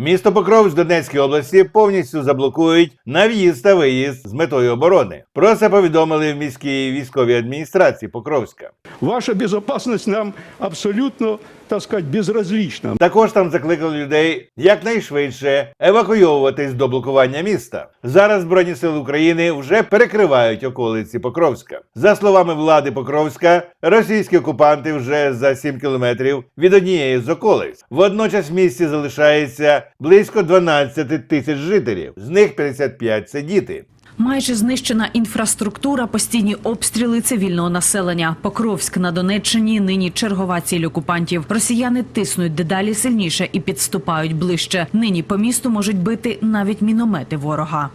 Місто Покровськ Донецької області повністю заблокують на в'їзд та виїзд з метою оборони. Про це повідомили в міській військовій адміністрації Покровська. Ваша безпечність нам абсолютно, так сказать, безразлична. Також там закликали людей якнайшвидше евакуйовуватись до блокування міста. Зараз Збройні сили України вже перекривають околиці Покровська. За словами влади Покровська, російські окупанти вже за 7 кілометрів від однієї з околиць. Водночас в місті залишається близько 12 тисяч жителів. З них 55 – це діти. Майже знищена інфраструктура, постійні обстріли цивільного населення. Покровськ на Донеччині нині чергова ціль окупантів. Росіяни тиснуть дедалі сильніше і підступають ближче. Нині по місту можуть бити навіть міномети ворога.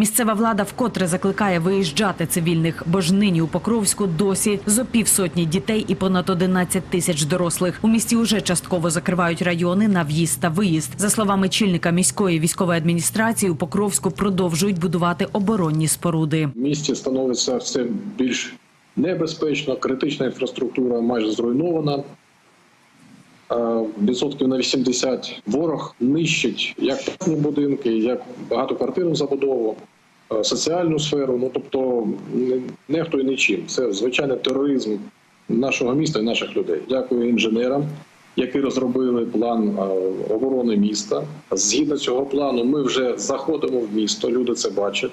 Місцева влада вкотре закликає виїжджати цивільних, бо ж нині у Покровську досі зо півсотні дітей і понад 11 тисяч дорослих. У місті уже частково закривають райони на в'їзд та виїзд. За словами чільника міської військової адміністрації, у Покровську продовжують будувати оборонні споруди. В місті становиться все більш небезпечно, критична інфраструктура майже зруйнована. Е, Відсотків на 80 ворог нищить як приватні будинки, як багатоквартирну забудову, е, соціальну сферу. Ну тобто не- нехтує нічим. Це звичайний тероризм нашого міста і наших людей. Дякую інженерам, які розробили план е, оборони міста. Згідно цього плану, ми вже заходимо в місто. Люди це бачать.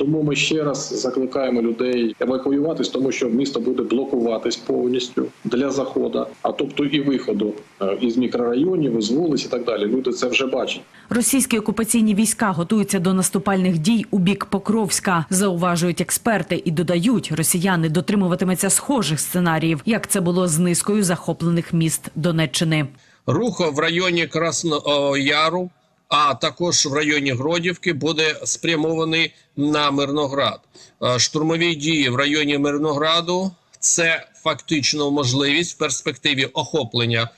Тому ми ще раз закликаємо людей евакуюватись, тому що місто буде блокуватись повністю для заходу, а тобто і виходу е, із мікрорайонів, із вулиць і так далі. Люди це вже бачать. Російські окупаційні війська готуються до наступальних дій у бік Покровська, зауважують експерти і додають, росіяни дотримуватимуться схожих сценаріїв, як це було з низкою захоплених міст Донеччини. рух в районі Красного Яру, а також в районі Гродівки буде спрямований на Мирноград. Е, Штурмові дії в районі Мирнограду це фактично можливість в перспективі охоплення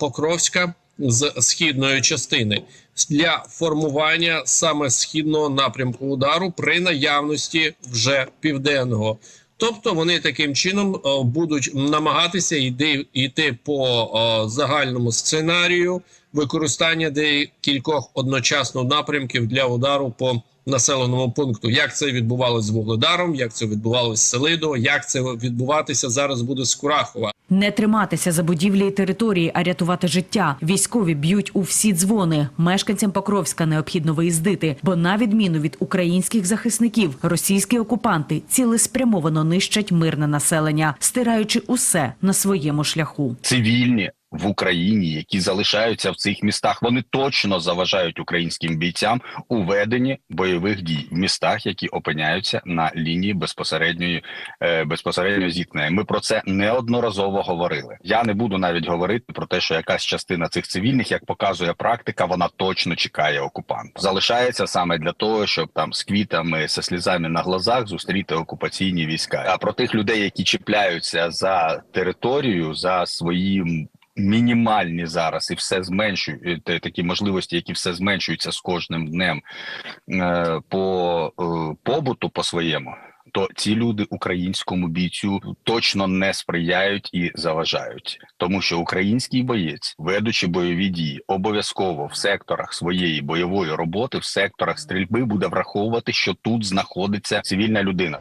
Покровська з східної частини для формування саме східного напрямку удару при наявності вже південного. Тобто вони таким чином будуть намагатися йти, йти по загальному сценарію використання декількох одночасно напрямків для удару по населеному пункту. Як це відбувалося з Вугледаром, як це відбувалося з Селидо, як це відбуватися зараз буде з Курахова. Не триматися за будівлі і території, а рятувати життя. Військові б'ють у всі дзвони. Мешканцям Покровська необхідно виїздити, бо на відміну від українських захисників, російські окупанти цілеспрямовано нищать мирне населення, стираючи усе на своєму шляху. цивільні в Україні, які залишаються в цих містах, вони точно заважають українським бійцям у веденні бойових дій в містах, які опиняються на лінії безпосередньої е, безпосередньо зіткнення. Ми про це неодноразово говорили. Я не буду навіть говорити про те, що якась частина цих цивільних, як показує практика, вона точно чекає окупанта. Залишається саме для того, щоб там з квітами, зі слізами на глазах зустріти окупаційні війська. А про тих людей, які чіпляються за територію, за свої мінімальні зараз і все зменшують е, такі можливості, які все зменшуються з кожним днем е, по е, побуту по своєму. То ці люди українському бійцю точно не сприяють і заважають, тому що український боєць, ведучи бойові дії, обов'язково в секторах своєї бойової роботи, в секторах стрільби буде враховувати, що тут знаходиться цивільна людина.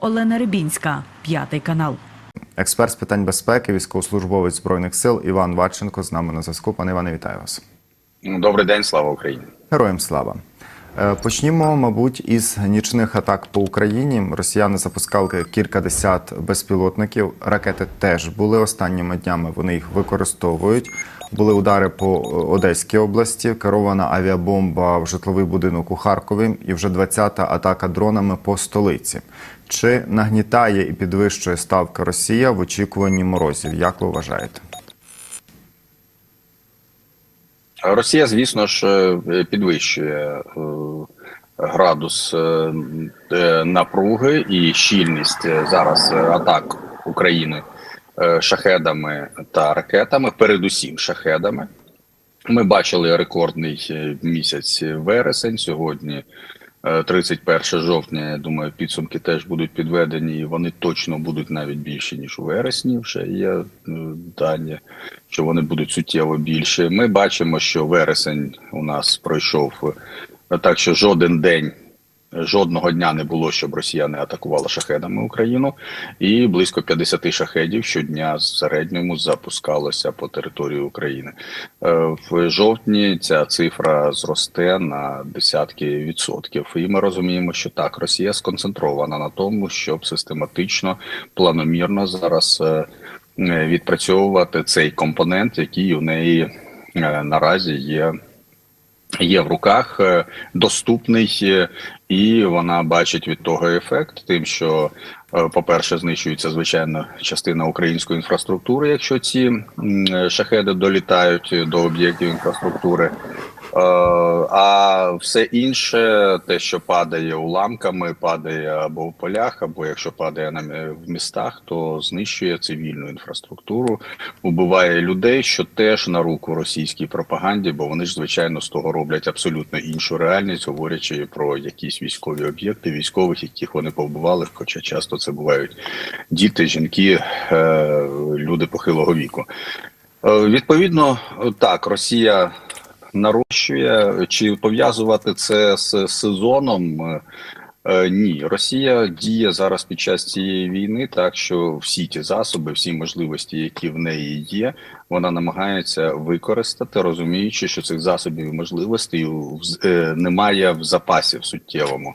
Олена Рибінська, п'ятий канал. Експерт з питань безпеки, військовослужбовець збройних сил Іван Вадченко з нами на зв'язку. Пане Іване, вітаю вас. Добрий день, слава Україні. Героям слава. Е, Почнімо, мабуть, із нічних атак по Україні. Росіяни запускали кілька десят безпілотників. Ракети теж були останніми днями. Вони їх використовують. Були удари по е, Одеській області, керована авіабомба в житловий будинок у Харкові, і вже 20-та атака дронами по столиці. Чи нагнітає і підвищує ставка Росія в очікуванні морозів? Як ви вважаєте? Росія, звісно ж, е, підвищує е, градус напруги і щільність зараз атак України шахедами та ракетами, передусім шахедами. Ми бачили рекордний е, місяць вересень. Сьогодні е, 31 жовтня. Я думаю, підсумки теж будуть підведені, і вони точно будуть навіть більші ніж у вересні. Вже є е, дані, що вони будуть суттєво більші. Ми бачимо, що вересень у нас пройшов е, так, що жоден день. Жодного дня не було, щоб росіяни атакували шахедами Україну, і близько 50 шахедів щодня в середньому запускалося по території України. Е, В жовтні ця цифра зросте на десятки відсотків. І ми розуміємо, що так, Росія сконцентрована на тому, щоб систематично, планомірно зараз е, е, відпрацьовувати цей компонент, який у неї наразі є є в руках, е, доступний, е, і вона бачить від того ефект, тим, що, е, по-перше, знищується звичайно частина української інфраструктури, якщо ці шахеди долітають до об'єктів інфраструктури. Е, А все інше, те, що падає уламками, падає або в полях, або якщо падає на в містах, то знищує цивільну інфраструктуру, убиває людей, що теж на руку російській пропаганді, бо вони ж звичайно з того роблять абсолютно іншу реальність, говорячи про якісь військові об'єкти, військових, яких вони повбивали. Хоча часто це бувають діти, жінки, е, люди похилого віку. Е, Відповідно, так, Росія нарощує чи пов'язувати це з сезоном. е, Ні, Росія діє зараз під час цієї війни, так що всі ті засоби, всі можливості, які в неї є, вона намагається використати, розуміючи, що цих засобів і можливостей е, немає в запасі в суттєвому.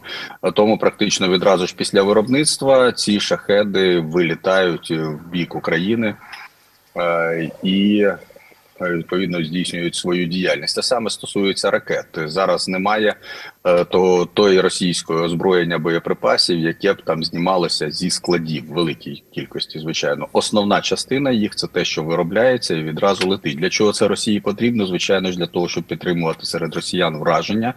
Тому практично відразу ж після виробництва ці шахеди вилітають в бік України е, і відповідно здійснюють свою діяльність. Те саме стосується ракет. Зараз немає е, того тої російської озброєння боєприпасів, яке б там знімалося зі складів великій кількості. Звичайно, основна частина їх це те, що виробляється і відразу летить. Для чого це Росії потрібно? Звичайно ж для того, щоб підтримувати серед росіян враження,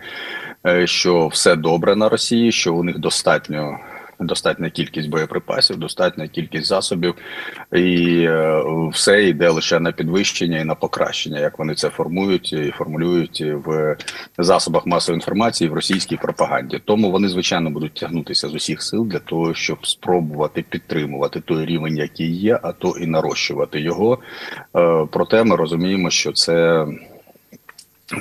е, що все добре на Росії, що у них достатньо. Достатня кількість боєприпасів, достатня кількість засобів, і е, все йде лише на підвищення і на покращення, як вони це формують і формулюють в засобах масової інформації в російській пропаганді. Тому вони звичайно будуть тягнутися з усіх сил для того, щоб спробувати підтримувати той рівень, який є, а то і нарощувати його. Е, Проте ми розуміємо, що це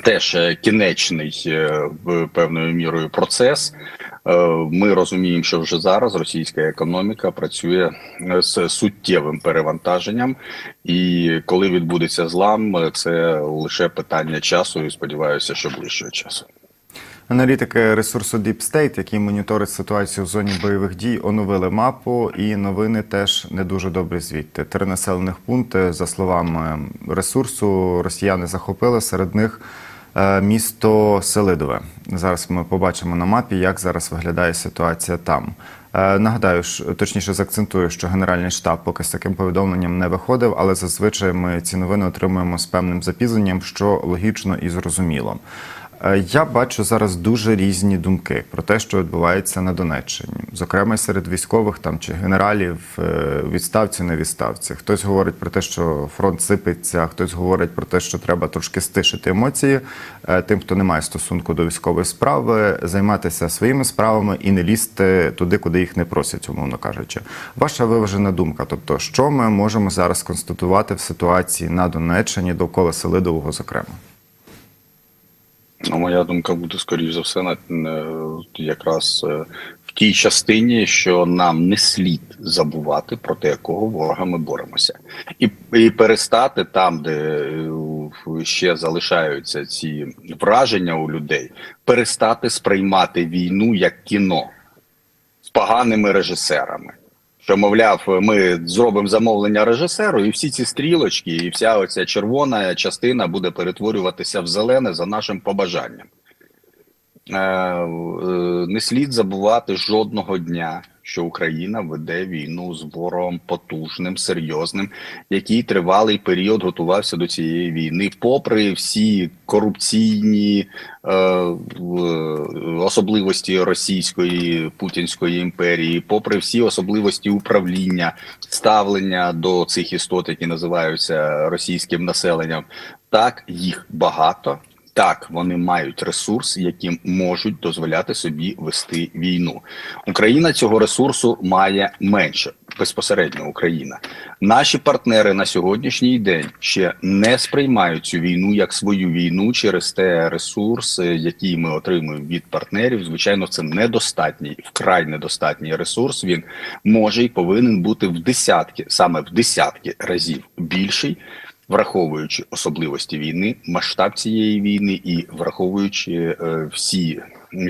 теж кінечний е, певною мірою процес. Е, Ми розуміємо, що вже зараз російська економіка працює е, з суттєвим перевантаженням, і коли відбудеться злам, е, це лише питання часу, і сподіваюся, що ближчого часу. Аналітики ресурсу Deep State, які моніторять ситуацію в зоні бойових дій, оновили мапу, і новини теж не дуже добрі звідти. Три населених пункти, за словами ресурсу, росіяни захопили. Серед них місто Селидове. Зараз ми побачимо на мапі, як зараз виглядає ситуація там. Е, Нагадаю, точніше заакцентую, що Генеральний штаб поки з таким повідомленням не виходив, але зазвичай ми ці новини отримуємо з певним запізненням, що логічно і зрозуміло. Е, Я бачу зараз дуже різні думки про те, що відбувається на Донеччині, зокрема серед військових там чи генералів е, відставці, не відставці. Хтось говорить про те, що фронт сипеться, хтось говорить про те, що треба трошки стишити емоції е, тим, хто не має стосунку до військової справи, займатися своїми справами і не лізти туди, куди їх не просять, умовно кажучи. Ваша виважена думка, тобто, що ми можемо зараз констатувати в ситуації на Донеччині довкола Селидового, зокрема. Ну, моя думка буде скоріш за все якраз е, в тій частині, що нам не слід забувати проти якого ворога ми боремося, і, і перестати там, де е, ще залишаються ці враження у людей, перестати сприймати війну як кіно з поганими режисерами. Що, мовляв, ми зробимо замовлення режисеру, і всі ці стрілочки, і вся оця червона частина буде перетворюватися в зелене за нашим побажанням. Е, е, Не слід забувати жодного дня, що Україна веде війну з ворогом потужним, серйозним, який тривалий період готувався до цієї війни, попри всі корупційні е, особливості Російської Путінської імперії, попри всі особливості управління, ставлення до цих істот, які називаються російським населенням, так їх багато. Так, вони мають ресурс, яким можуть дозволяти собі вести війну. Україна цього ресурсу має менше безпосередньо Україна. Наші партнери на сьогоднішній день ще не сприймають цю війну як свою війну через те ресурс, який ми отримуємо від партнерів. Звичайно, це недостатній, вкрай недостатній ресурс. Він може і повинен бути в десятки, саме в десятки разів більший. Враховуючи особливості війни, масштаб цієї війни і враховуючи е, всі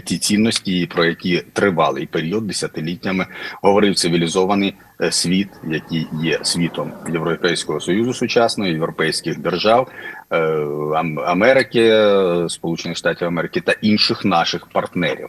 ті цінності, про які тривалий період десятиліттями говорив цивілізований е, світ, який є світом Європейського союзу сучасного, європейських держав, е, Ам- Америки, Сполучених Штатів Америки та інших наших партнерів.